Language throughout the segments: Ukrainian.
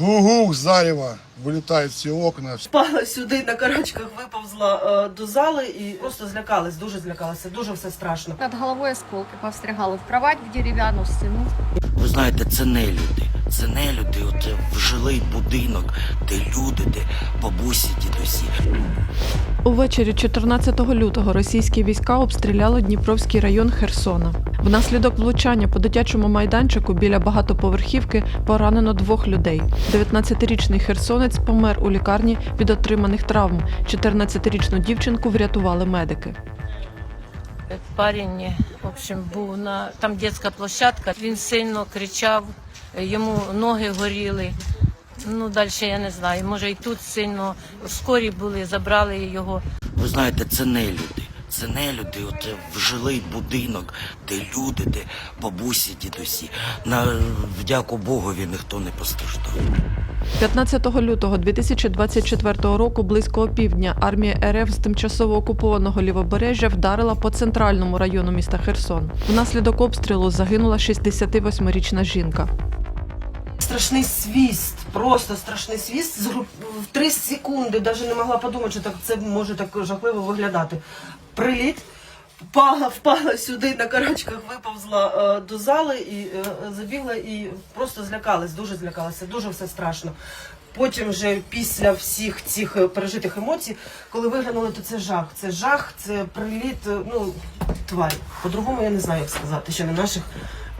Гу-гу, зарево, вилітають всі окна. Впала сюди на карачках, виповзла е, до зали і просто злякалась, дуже злякалася, дуже все страшно. Над головою осколки повстрягали в кровать, в дерев'яну стіну. Ви знаєте, це не люди. Це не люди, е, в жилий будинок, де люди, де бабусі, дідусі. Увечері 14 лютого російські війська обстріляли Дніпровський район Херсона. Внаслідок влучання по дитячому майданчику біля багатоповерхівки поранено двох людей. 19-річний херсонець помер у лікарні від отриманих травм. 14-річну дівчинку врятували медики. Парень, в общем, був на там дитяча площадка. Він сильно кричав, йому ноги горіли. Ну, далі я не знаю. Може, і тут сильно скорі були, забрали його. Ви знаєте, це не люди. Це не люди, от е, в жилий будинок, де люди, де бабусі, дідусі. На вдяку Богові ніхто не постраждав. 15 лютого 2024 року близько опівдня армія РФ з тимчасово окупованого лівобережжя вдарила по центральному району міста Херсон. Внаслідок обстрілу загинула 68-річна жінка. Страшний свіст, просто страшний свіст. В три секунди навіть не могла подумати, що так це може так жахливо виглядати. Приліт. Впала, впала сюди на карачках, виповзла е, до зали і е, забігла і просто злякалась, дуже злякалася, дуже все страшно. Потім вже після всіх цих е, пережитих емоцій, коли виглянули, то це жах. Це жах, це приліт, е, ну, тварь. По-другому я не знаю, як сказати, ще не наших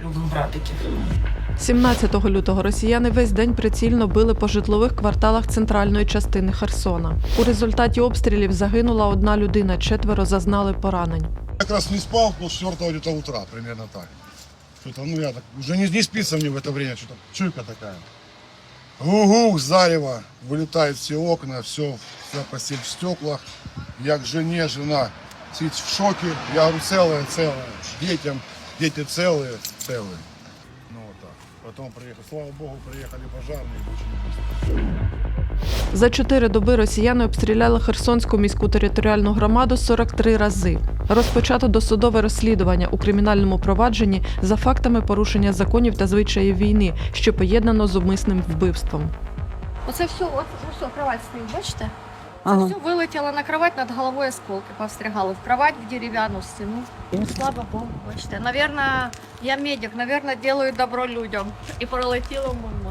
любих братиків. 17 лютого росіяни весь день прицільно били по житлових кварталах центральної частини Херсона. У результаті обстрілів загинула одна людина, четверо зазнали поранень. Я как раз не спал пол четвертого где-то утра, примерно так. Что-то, ну я так, уже не, не спится мне в это время, что-то чуйка такая. Гу-гу, зарево, вылетают все окна, все, вся постель в стеклах. Я к жене, жена сидит в шоке, я говорю, целая, целая. Детям, дети целые, целые. Ну вот так. Потом приехал, слава богу, приехали пожарные, очень быстро. За чотири доби росіяни обстріляли Херсонську міську територіальну громаду 43 рази. Розпочато досудове розслідування у кримінальному провадженні за фактами порушення законів та звичаїв війни, що поєднано з умисним вбивством. Оце все, от ось кровать стоїть, бачите? Ага. все вилетіло на кровать, над головою осколки повстрягали в кровать, в дерев'яну стіну. Ну, слава Богу, бачите. Наверное, я медик, наверное, делаю добро людям. І пролетіло мене.